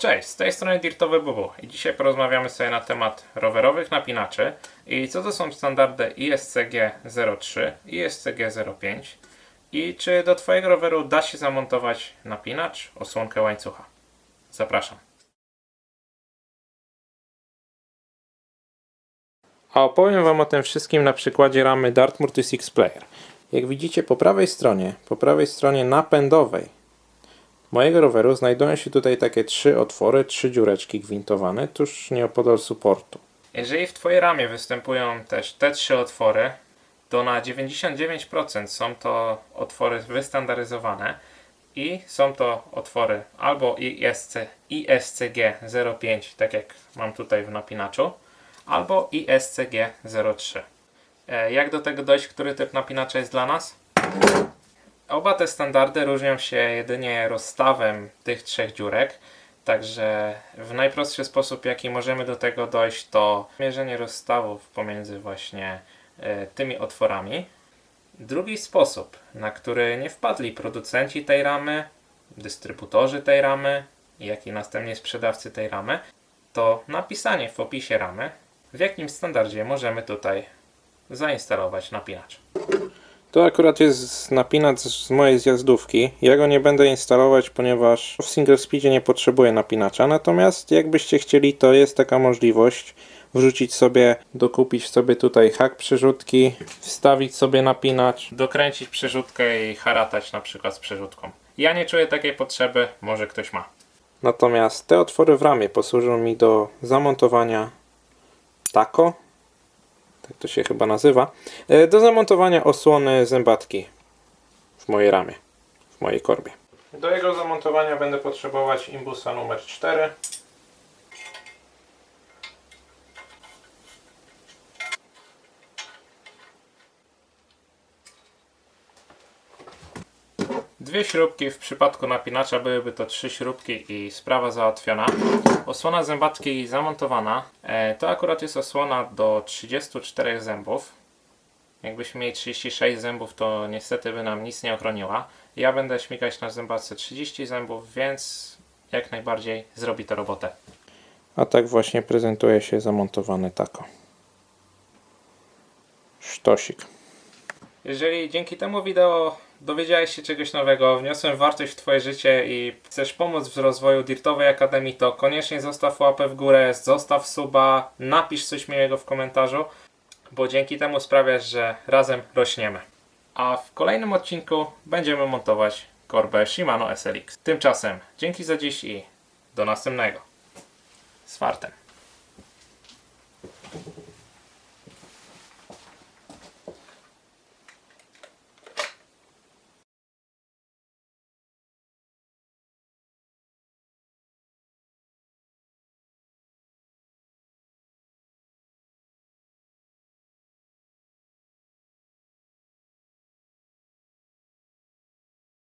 Cześć, z tej strony Dirtowy Bubu i dzisiaj porozmawiamy sobie na temat rowerowych napinaczy i co to są standardy ISCG 03 i ISCG 05 i czy do Twojego roweru da się zamontować napinacz, osłonkę łańcucha. Zapraszam. A opowiem Wam o tym wszystkim na przykładzie ramy Dartmoor T6 Player. Jak widzicie po prawej stronie, po prawej stronie napędowej mojego roweru znajdują się tutaj takie trzy otwory, trzy dziureczki gwintowane tuż nieopodal suportu. Jeżeli w Twojej ramie występują też te trzy otwory, to na 99% są to otwory wystandaryzowane i są to otwory albo ISC, ISCG 05, tak jak mam tutaj w napinaczu, albo ISCG 03. E, Jak do tego dojść, który typ napinacza jest dla nas? Oba te standardy różnią się jedynie rozstawem tych trzech dziurek, także w najprostszy sposób, jaki możemy do tego dojść, to mierzenie rozstawów pomiędzy właśnie e, tymi otworami. Drugi sposób, na który nie wpadli producenci tej ramy, dystrybutorzy tej ramy, jak i następnie sprzedawcy tej ramy, to napisanie w opisie ramy, w jakim standardzie możemy tutaj zainstalować napinacz. To akurat jest napinacz z mojej zjazdówki. Ja go nie będę instalować, ponieważ w single speedzie nie potrzebuję napinacza. Natomiast jakbyście chcieli, to jest taka możliwość wrzucić sobie, dokupić sobie tutaj hak przerzutki, wstawić sobie napinacz, dokręcić przerzutkę i haratać na przykład z przerzutką. Ja nie czuję takiej potrzeby, może ktoś ma. Natomiast te otwory w ramie posłużą mi do zamontowania tako, tak to się chyba nazywa, e, do zamontowania osłony zębatki w mojej ramie, w mojej korbie. Do jego zamontowania będę potrzebować imbusa numer 4. Dwie śrubki w przypadku napinacza byłyby to trzy śrubki i sprawa załatwiona. Osłona zębatki zamontowana. E, to akurat jest osłona do 34 zębów. Jakbyśmy mieli 36 zębów, to niestety by nam nic nie ochroniła. Ja będę śmigać na zębatce 30 zębów, więc jak najbardziej zrobi to robotę. A tak właśnie prezentuje się zamontowany tako. Sztosik. Jeżeli dzięki temu wideo dowiedziałeś się czegoś nowego, wniosłem wartość w Twoje życie i chcesz pomóc w rozwoju Dirtowej Akademii, to koniecznie zostaw łapę w górę, zostaw suba, napisz coś miłego w komentarzu, bo dzięki temu sprawiasz, że razem rośniemy. A w kolejnym odcinku będziemy montować korbę Shimano SLX. Tymczasem dzięki za dziś i do następnego. Z fartem.